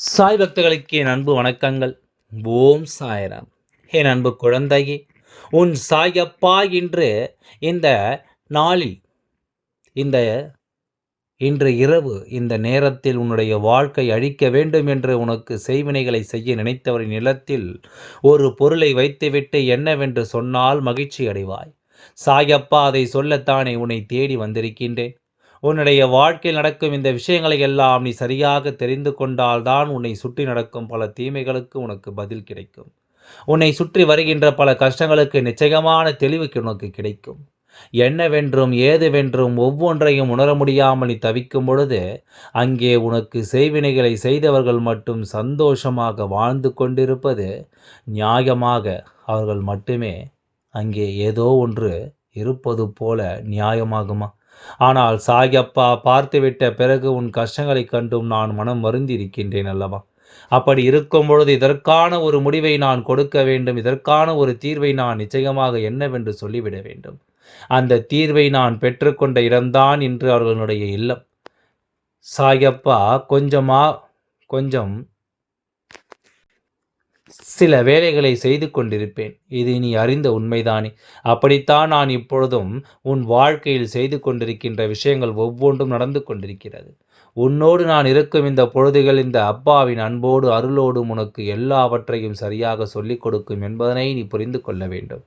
சாய் பக்தர்களுக்கு என் அன்பு வணக்கங்கள். ஓம் சாய்ராம். என் அன்பு குழந்தையே உன் சாயப்பா இன்று இந்த நாளில் இந்த இன்று இரவு இந்த நேரத்தில் உன்னுடைய வாழ்க்கை அழிக்க வேண்டும் என்று உனக்கு செய்வினைகளை செய்ய நினைத்தவரின் நிலத்தில் ஒரு பொருளை வைத்துவிட்டு என்னவென்று சொன்னால் மகிழ்ச்சி அடைவாய் சாயப்பா அதை சொல்லத்தானே உன்னை தேடி வந்திருக்கின்றேன். உன்னுடைய வாழ்க்கையில் நடக்கும் இந்த விஷயங்களை எல்லாம் நீ சரியாக தெரிந்து கொண்டால்தான் உன்னை சுற்றி நடக்கும் பல தீமைகளுக்கு உனக்கு பதில் கிடைக்கும். உன்னை சுற்றி வருகின்ற பல கஷ்டங்களுக்கு நிச்சயமான தெளிவு உனக்கு கிடைக்கும். என்னவென்றும் ஏதுவென்றும் ஒவ்வொன்றையும் உணர முடியாமல் நீ தவிக்கும் பொழுது அங்கே உனக்கு செய்வினைகளை செய்தவர்கள் மட்டும் சந்தோஷமாக வாழ்ந்து கொண்டிருப்பது நியாயமாக அவர்கள் மட்டுமே அங்கே ஏதோ ஒன்று இருப்பது போல நியாயமாகுமா? ஆனால் சாயப்பா பார்த்துவிட்ட பிறகு உன் கஷ்டங்களைக் கண்டும் நான் மனம் வருந்தி இருக்கின்றேன் அல்லவா? அப்படி இருக்கும் பொழுது இதற்கான ஒரு முடிவை நான் கொடுக்க வேண்டும். இதற்கான ஒரு தீர்வை நான் நிச்சயமாக என்னவென்று சொல்லிவிட வேண்டும். அந்த தீர்வை நான் பெற்றுக்கொண்ட இடம்தான் இன்று அவர்களுடைய இல்லம். சாயப்பா கொஞ்சமா கொஞ்சம் சில வேலைகளை செய்து கொண்டிருப்பேன். இது நீ அறிந்த உண்மைதானே. அப்படித்தான் நான் இப்பொழுதும் உன் வாழ்க்கையில் செய்து கொண்டிருக்கின்ற விஷயங்கள் ஒவ்வொன்றும் நடந்து கொண்டிருக்கிறது. உன்னோடு நான் இருக்கும் இந்த பொழுதுகள் இந்த அப்பாவின் அன்போடு அருளோடும் உனக்கு எல்லாவற்றையும் சரியாக சொல்லிக் கொடுக்கும் என்பதனை நீ புரிந்து கொள்ள வேண்டும்.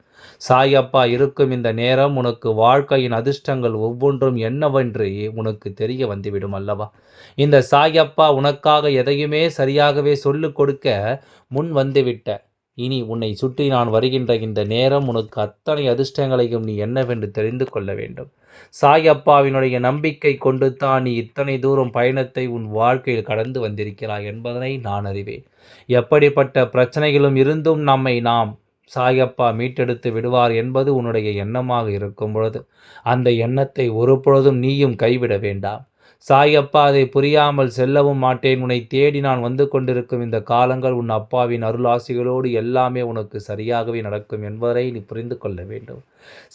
சாயப்பா இருக்கும் இந்த நேரம் உனக்கு வாழ்க்கையின் அதிர்ஷ்டங்கள் ஒவ்வொன்றும் என்னவென்று உனக்கு தெரிய வந்துவிடும் அல்லவா? இந்த சாயப்பா உனக்காக எதையுமே சரியாகவே சொல்லிக் கொடுக்க முன் வந்துவிட்ட. இனி உன்னை சுற்றி நான் வருகின்ற இந்த நேரம் உனக்கு அத்தனை அதிர்ஷ்டங்களையும் நீ என்னவென்று தெரிந்து கொள்ள வேண்டும். சாயப்பாவினுடைய நம்பிக்கை கொண்டு தான் நீ இத்தனை தூரம் பயணத்தை உன் வாழ்க்கையில் கடந்து வந்திருக்கிறாய் என்பதனை நான் அறிவேன். எப்படிப்பட்ட பிரச்சனைகளும் இருந்தும் நம்மை நாம் சாயப்பா மீட்டெடுத்து விடுவார் என்பது உன்னுடைய எண்ணமாக இருக்கும் பொழுது அந்த எண்ணத்தை ஒரு பொழுதும் நீயும் கைவிட வேண்டாம். சாயப்பா அதை புரியாமல் செல்லவும் மாட்டேன். உன்னை தேடி நான் வந்து கொண்டிருக்கும் இந்த காலங்கள் உன் அப்பாவின் அருளாசிகளோடு எல்லாமே உனக்கு சரியாகவே நடக்கும் என்பதை நீ புரிந்து கொள்ள வேண்டும்.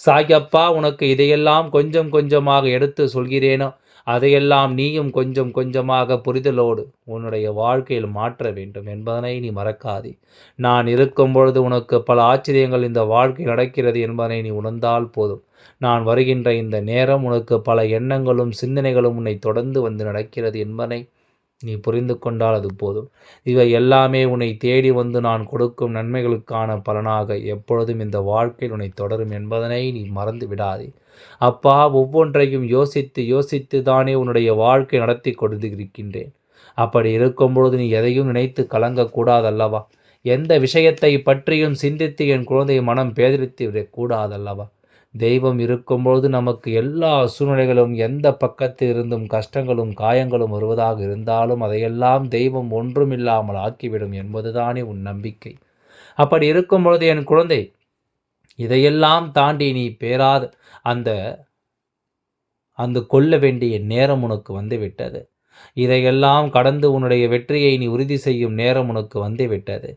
சாயப்பா உனக்கு இதையெல்லாம் கொஞ்சம் கொஞ்சமாக எடுத்து சொல்கிறேனோ? அதையெல்லாம் நீயும் கொஞ்சம் கொஞ்சமாக புரிதலோடு உன்னுடைய வாழ்க்கையில் மாற்ற வேண்டும் என்பதனை நீ மறக்காதே. நான் இருக்கும் பொழுது உனக்கு பல ஆச்சரியங்கள் இந்த வாழ்க்கை நடக்கிறது என்பதனை நீ உணர்ந்தால் போதும். நான் வருகின்ற இந்த நேரம் உனக்கு பல எண்ணங்களும் சிந்தனைகளும் உன்னை தொடர்ந்து வந்து நடக்கிறது என்பதனை நீ புரிந்து கொண்டால் அது போதும். இவை எல்லாமே உன்னை தேடி வந்து நான் கொடுக்கும் நன்மைகளுக்கான பலனாக எப்பொழுதும் இந்த வாழ்க்கையில் உன்னை தொடரும் என்பதனை நீ மறந்து விடாதே. அப்பா ஒவ்வொன்றையும் யோசித்து யோசித்து தானே உன்னுடைய வாழ்க்கை நடத்தி கொடுத்து இருக்கின்றேன் அப்படி இருக்கும் பொழுது நீ எதையும் நினைத்து கலங்கக்கூடாதல்லவா எந்த விஷயத்தை பற்றியும் சிந்தித்து என் குழந்தையை மனம் பேதலித்து விடக்கூடாதல்லவா தெய்வம் இருக்கும்பொழுது நமக்கு எல்லா சூழ்நிலைகளும் எந்த பக்கத்தில் இருந்தும் கஷ்டங்களும் காயங்களும் வருவதாக இருந்தாலும் அதையெல்லாம் தெய்வம் ஒன்றும் இல்லாமல் ஆக்கிவிடும் என்பதுதானே உன் நம்பிக்கை. அப்படி இருக்கும் பொழுது என் குழந்தை இதையெல்லாம் தாண்டி நீ பேராத அந்த அந்த கொல்ல வேண்டிய நேரம் உனக்கு வந்துவிட்டது. இதையெல்லாம் கடந்து உன்னுடைய வெற்றியை நீ உறுதி செய்யும் நேரம் உனக்கு வந்துவிட்டது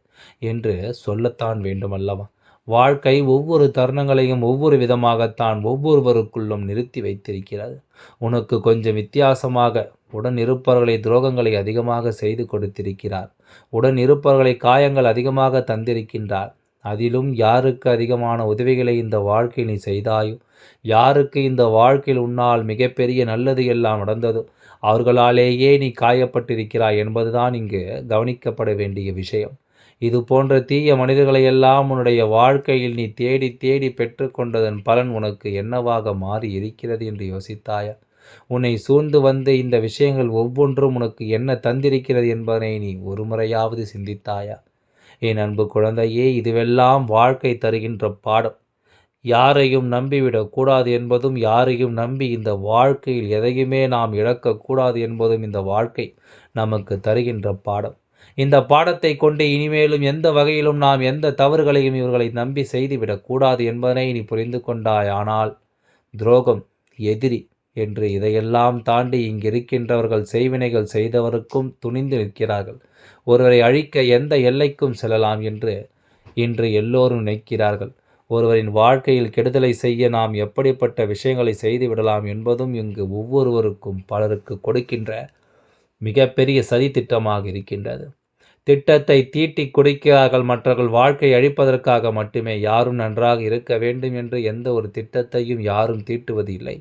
என்று சொல்லத்தான் வேண்டும் அல்லவா வாழ்க்கை ஒவ்வொரு தருணங்களையும் ஒவ்வொரு விதமாகத்தான் ஒவ்வொருவருக்குள்ளும் நிறுத்தி வைத்திருக்கிறது. உனக்கு கொஞ்சம் வித்தியாசமாக உடன் இருப்பவர்களை துரோகங்களை அதிகமாக செய்து கொடுத்திருக்கிறார். உடன் இருப்பவர்களை காயங்கள் அதிகமாக தந்திருக்கின்றார். அதிலும் யாருக்கு அதிகமான உதவிகளை இந்த வாழ்க்கை நீ செய்தாயோ? யாருக்கு இந்த வாழ்க்கையில் உன்னால் மிகப்பெரிய நல்லது எல்லாம் நடந்ததோ? அவர்களாலேயே நீ காயப்பட்டிருக்கிறாய் என்பதுதான் இங்கு கவனிக்கப்பட வேண்டிய விஷயம். இது போன்ற தீய மனிதர்களையெல்லாம் உன்னுடைய வாழ்க்கையில் நீ தேடி தேடி பெற்றுக்கொண்டதன் பலன் உனக்கு என்னவாக மாறி இருக்கிறது என்று யோசித்தாயா? உன்னை சூழ்ந்து வந்த இந்த விஷயங்கள் ஒவ்வொன்றும் உனக்கு என்ன தந்திருக்கிறது என்பதனை நீ ஒரு முறையாவது சிந்தித்தாயா? என் அன்பு குழந்தையே இதுவெல்லாம் வாழ்க்கை தருகின்ற பாடம். யாரையும் நம்பிவிடக்கூடாது என்பதும் யாரையும் நம்பி இந்த வாழ்க்கையில் எதையுமே நாம் இழக்கக்கூடாது என்பதும் இந்த வாழ்க்கை நமக்கு தருகின்ற பாடம். இந்த பாடத்தை கொண்டு இனிமேலும் எந்த வகையிலும் நாம் எந்த தவறுகளையும் இவர்களை நம்பி செய்துவிடக்கூடாது என்பதனை நீ புரிந்து கொண்டாய் ஆனால் துரோகம் எதிரி என்று இதையெல்லாம் தாண்டி இங்கிருக்கின்றவர்கள் செய்வினைகள் செய்தவருக்கும் துணிந்து நிற்கிறார்கள். ஒருவரை அழிக்க எந்த எல்லைக்கும் செல்லலாம் என்று இன்று எல்லோரும் நினைக்கிறார்கள். ஒருவரின் வாழ்க்கையில் கெடுதலை செய்ய நாம் எப்படிப்பட்ட விஷயங்களை செய்து விடலாம் என்பதும் இங்கு ஒவ்வொருவருக்கும் பலருக்கு கொடுக்கின்ற மிகப்பெரிய சதி திட்டமாக இருக்கின்றது. திட்டத்தை தீட்டி குடிக்கிறார்கள் மற்றவர்கள் வாழ்க்கை அழிப்பதற்காக மட்டுமே யாரும் நன்றாக இருக்க வேண்டும் என்று எந்த ஒரு திட்டத்தையும் யாரும் தீட்டுவது இல்லை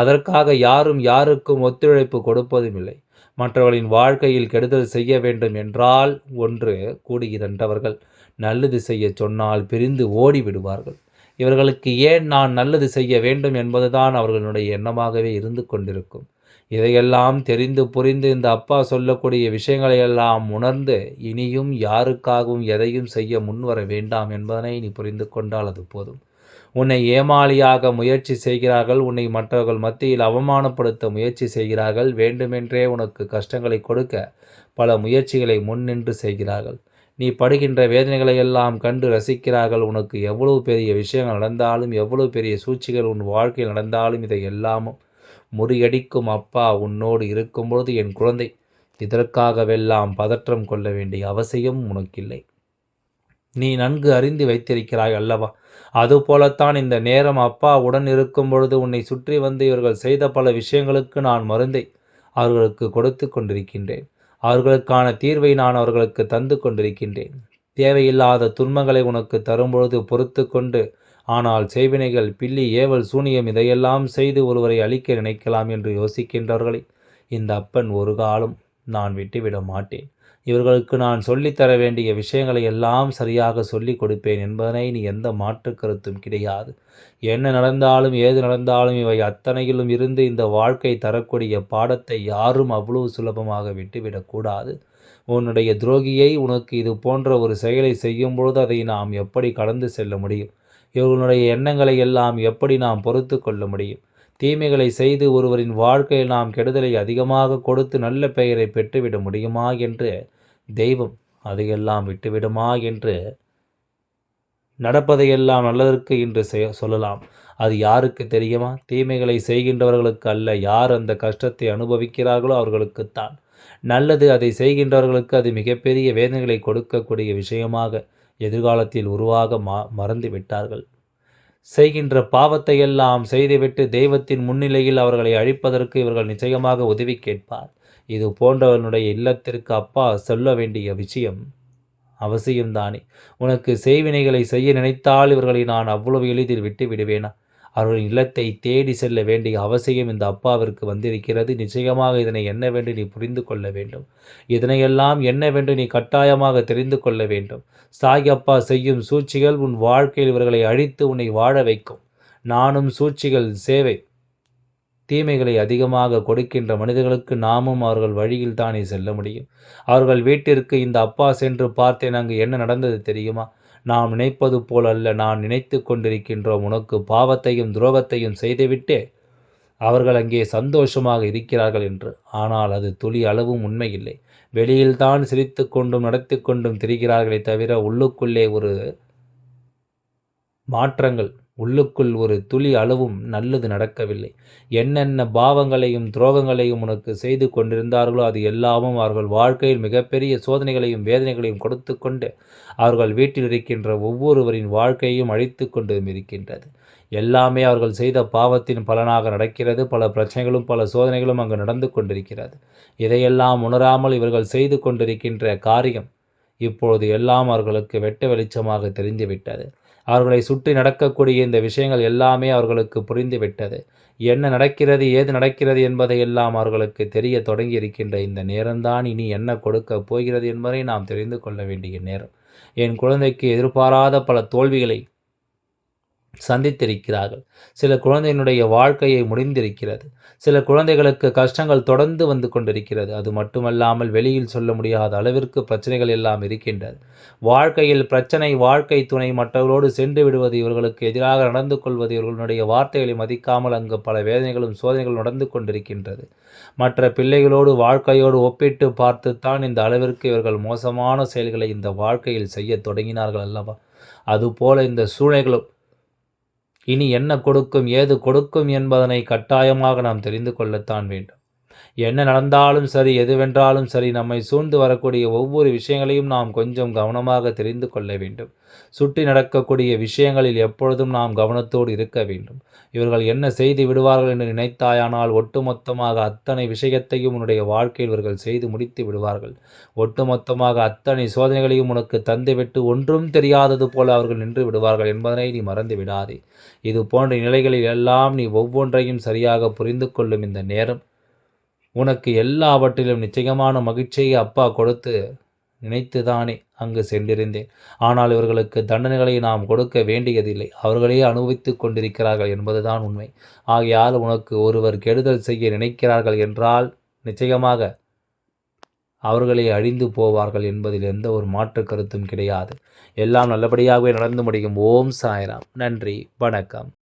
அதற்காக யாரும் யாருக்கும் ஒத்துழைப்பு கொடுப்பதும் இல்லை. மற்றவர்களின் வாழ்க்கையில் கெடுதல் செய்ய வேண்டும் என்றால் ஒன்று கூடுகிறன்றவர்கள் நல்லது செய்ய சொன்னால் பிரிந்து ஓடி விடுவார்கள் இவர்களுக்கு ஏன் நான் நல்லது செய்ய வேண்டும் என்பதுதான் அவர்களுடைய எண்ணமாகவே இருந்து கொண்டிருக்கும். இதையெல்லாம் தெரிந்து புரிந்து இந்த அப்பா சொல்லக்கூடிய விஷயங்களையெல்லாம் உணர்ந்து இனியும் யாருக்காகவும் எதையும் செய்ய முன்வர வேண்டாம் என்பதனை நீ புரிந்து கொண்டால் அது போதும். உன்னை ஏமாளியாக முயற்சி செய்கிறார்கள் உன்னை மற்றவர்கள் மத்தியில் அவமானப்படுத்த முயற்சி செய்கிறார்கள் வேண்டுமென்றே உனக்கு கஷ்டங்களை கொடுக்க பல முயற்சிகளை முன்னின்று செய்கிறார்கள். நீ படுகின்ற வேதனைகளை எல்லாம் கண்டு ரசிக்கிறார்கள் உனக்கு எவ்வளவு பெரிய விஷயங்கள் நடந்தாலும் எவ்வளவு பெரிய சூழ்ச்சிகள் உன் வாழ்க்கையில் நடந்தாலும் இதை எல்லாமும் முறியடிக்கும் அப்பா உன்னோடு இருக்கும்பொழுது என் குழந்தை. இதற்காகவெல்லாம் பதற்றம் கொள்ள வேண்டிய அவசியம் உனக்கில்லை. நீ நன்கு அறிந்து வைத்திருக்கிறாய் அல்லவா? அதுபோலத்தான் இந்த நேரம் அப்பா உடன் இருக்கும் பொழுது உன்னை சுற்றி வந்து இவர்கள் செய்த பல விஷயங்களுக்கு நான் மருந்தை அவர்களுக்கு கொடுத்து கொண்டிருக்கின்றேன். அவர்களுக்கான தீர்வை நான் அவர்களுக்கு தந்து கொண்டிருக்கின்றேன். தேவையில்லாத துன்பங்களை உனக்கு தரும்பொழுது பொறுத்து கொண்டு ஆனால் செய்வினைகள் பில்லி ஏவல் சூனியம் இதையெல்லாம் செய்து ஒருவரை அழிக்க நினைக்கலாம் என்று யோசிக்கின்றவர்களை இந்த அப்பன் ஒரு காலம் நான் விட்டுவிட மாட்டேன். இவர்களுக்கு நான் சொல்லித்தர வேண்டிய விஷயங்களை எல்லாம் சரியாக சொல்லிக் கொடுப்பேன் என்பதனை நீ எந்த மாற்று கருத்தும் கிடையாது. என்ன நடந்தாலும் ஏது நடந்தாலும் இவை அத்தனையிலும் இருந்து இந்த வாழ்க்கை தரக்கூடிய பாடத்தை யாரும் அவ்வளவு சுலபமாக விட்டுவிடக்கூடாது உன்னுடைய துரோகியை உனக்கு இது போன்ற ஒரு செயலை செய்யும் பொழுது அதை நாம் எப்படி கடந்து செல்ல முடியும்? இவர்களுடைய எண்ணங்களை எல்லாம் எப்படி நாம் பொறுத்து கொள்ள முடியும்? தீமைகளை செய்து ஒருவரின் வாழ்க்கையில் நாம் கெடுதலை அதிகமாக கொடுத்து நல்ல பெயரை பெற்றுவிட முடியுமா என்று தெய்வம் அதையெல்லாம் விட்டுவிடுமா என்று நடப்பதையெல்லாம் நல்லதற்கு என்று சொல்லலாம். அது யாருக்கு தெரியுமா? தீமைகளை செய்கின்றவர்களுக்கு அல்ல யார் அந்த கஷ்டத்தை அனுபவிக்கிறார்களோ அவர்களுக்குத்தான். நல்லது அதை செய்கின்றவர்களுக்கு அது மிகப்பெரிய வேதனைகளை கொடுக்கக்கூடிய விஷயமாக எதிர்காலத்தில் உருவாக மா மறந்து விட்டார்கள். செய்கின்ற பாவத்தை எல்லாம் செய்துவிட்டு தெய்வத்தின் முன்னிலையில் அவர்களை அழிப்பதற்கு இவர்கள் நிச்சயமாக உதவி கேட்பார். இது போன்றவனுடைய இல்லத்திற்கு அப்பா சொல்ல வேண்டிய விஷயம் அவசியம்தானே. உனக்கு செய்வினைகளை செய்ய நினைத்தால் இவர்களை நான் அவ்வளவு எளிதில் விட்டு விடுவேனா அவர்களின் இல்லத்தை தேடி செல்ல வேண்டிய அவசியம் இந்த அப்பாவிற்கு வந்திருக்கிறது. நிச்சயமாக இதனை என்னவென்று நீ புரிந்து கொள்ள வேண்டும். இதனையெல்லாம் என்னவென்று நீ கட்டாயமாக தெரிந்து கொள்ள வேண்டும். சாய் அப்பா செய்யும் சூழ்ச்சிகள் உன் வாழ்க்கையில் இவர்களை அழித்து உன்னை வாழ வைக்கும். நானும் சூழ்ச்சிகள் சேவை தீமைகளை அதிகமாக கொடுக்கின்ற மனிதர்களுக்கு நாமும் அவர்கள் வழியில் தானே செல்ல முடியும். அவர்கள் வீட்டிற்கு இந்த அப்பா சென்று பார்த்தேன் அங்கு என்ன நடந்தது தெரியுமா? நாம் நினைப்பது போல் அல்ல நான் நினைத்து கொண்டிருக்கின்றோம். உனக்கு பாவத்தையும் துரோகத்தையும் செய்துவிட்டு அவர்கள் அங்கே சந்தோஷமாக இருக்கிறார்கள் என்று. ஆனால் அது துளி அளவும் உண்மையில்லை. வெளியில்தான் சிரித்து கொண்டும் நடத்தி கொண்டும் திரிகிறார்களே தவிர உள்ளுக்குள்ளே ஒரு மாற்றங்கள் உள்ளுக்குள் ஒரு துளி அளவும் நல்லது நடக்கவில்லை. என்னென்ன பாவங்களையும் துரோகங்களையும் உனக்கு செய்து கொண்டிருந்தார்களோ அது எல்லாமும் அவர்கள் வாழ்க்கையில் மிகப்பெரிய சோதனைகளையும் வேதனைகளையும் கொடுத்து கொண்டு அவர்கள் வீட்டில் இருக்கின்ற ஒவ்வொருவரின் வாழ்க்கையையும் அழித்து கொண்டும் இருக்கின்றது. எல்லாமே அவர்கள் செய்த பாவத்தின் பலனாக நடக்கிறது. பல பிரச்சனைகளும் பல சோதனைகளும் அங்கு நடந்து கொண்டிருக்கிறது. இதையெல்லாம் உணராமல் இவர்கள் செய்து கொண்டிருக்கின்ற காரியம் இப்பொழுது எல்லாம் அவர்களுக்கு வெட்ட வெளிச்சமாக தெரிந்துவிட்டது. அவர்களை சுற்றி நடக்கக்கூடிய இந்த விஷயங்கள் எல்லாமே அவர்களுக்கு புரிந்துவிட்டது. என்ன நடக்கிறது ஏது நடக்கிறது என்பதை எல்லாம் அவர்களுக்கு தெரிய தொடங்கி இருக்கின்ற இந்த நேரம்தான் இனி என்ன கொடுக்க போகிறது என்பதை நாம் தெரிந்து கொள்ள வேண்டிய நேரம். என் குழந்தைக்கு எதிர்பாராத பல தோல்விகளை சந்தித்திருக்கிறார்கள். சில குழந்தையினுடைய வாழ்க்கையை முடிந்திருக்கிறது. சில குழந்தைகளுக்கு கஷ்டங்கள் தொடர்ந்து வந்து கொண்டிருக்கிறது. அது மட்டுமல்லாமல் வெளியில் சொல்ல முடியாத அளவிற்கு பிரச்சனைகள் எல்லாம் இருக்கின்றது. வாழ்க்கையில் பிரச்சனை வாழ்க்கை துணை மற்றவர்களோடு சென்று விடுவது இவர்களுக்கு எதிராக நடந்து கொள்வது இவர்களுடைய வார்த்தைகளை மதிக்காமல் அங்கு பல வேதனைகளும் சோதனைகளும் நடந்து கொண்டிருக்கின்றது. மற்ற பிள்ளைகளோடு வாழ்க்கையோடு ஒப்பிட்டு பார்த்துத்தான் இந்த அளவிற்கு இவர்கள் மோசமான செயல்களை இந்த வாழ்க்கையில் செய்ய தொடங்கினார்கள் அல்லவா? அதுபோல இந்த சூழ்நிலைகளும் இனி என்ன கொடுக்கும் ஏது கொடுக்கும் என்பதனை கட்டாயமாக நாம் தெரிந்து கொள்ளத்தான் வேண்டும். என்ன நடந்தாலும் சரி எதுவென்றாலும் சரி நம்மை சூழ்ந்து வரக்கூடிய ஒவ்வொரு விஷயங்களையும் நாம் கொஞ்சம் கவனமாக தெரிந்து கொள்ள வேண்டும். சுற்றி நடக்கக்கூடிய விஷயங்களில் எப்பொழுதும் நாம் கவனத்தோடு இருக்க வேண்டும். இவர்கள் என்ன செய்து விடுவார்கள் என்று நினைத்தாயானால் ஒட்டுமொத்தமாக அத்தனை விஷயத்தையும் உன்னுடைய வாழ்க்கையில் இவர்கள் செய்து முடித்து விடுவார்கள். ஒட்டுமொத்தமாக அத்தனை சோதனைகளையும் உனக்கு தந்துவிட்டு ஒன்றும் தெரியாதது போல அவர்கள் நின்று விடுவார்கள் என்பதனை நீ மறந்து விடாதே. இது போன்ற நிலைகளில் எல்லாம் நீ ஒவ்வொன்றையும் சரியாக புரிந்து கொள்ளும் இந்த நேரம். உனக்கு எல்லாவற்றிலும் நிச்சயமான மகிழ்ச்சியை அப்பா கொடுத்து நினைத்துதானே அங்கு சென்றிருந்தேன். ஆனால் இவர்களுக்கு தண்டனைகளை நாம் கொடுக்க வேண்டியதில்லை. அவர்களே அனுபவித்துக் கொண்டிருக்கிறார்கள் என்பதுதான் உண்மை. ஆகையால் உனக்கு ஒருவர் கெடுதல் செய்ய நினைக்கிறார்கள் என்றால் நிச்சயமாக அவர்களே அழிந்து போவார்கள் என்பதில் எந்த ஒரு மாற்று கருத்தும் கிடையாது. எல்லாம் நல்லபடியாகவே நடந்து முடியும். ஓம் சாய்ராம். நன்றி. வணக்கம்.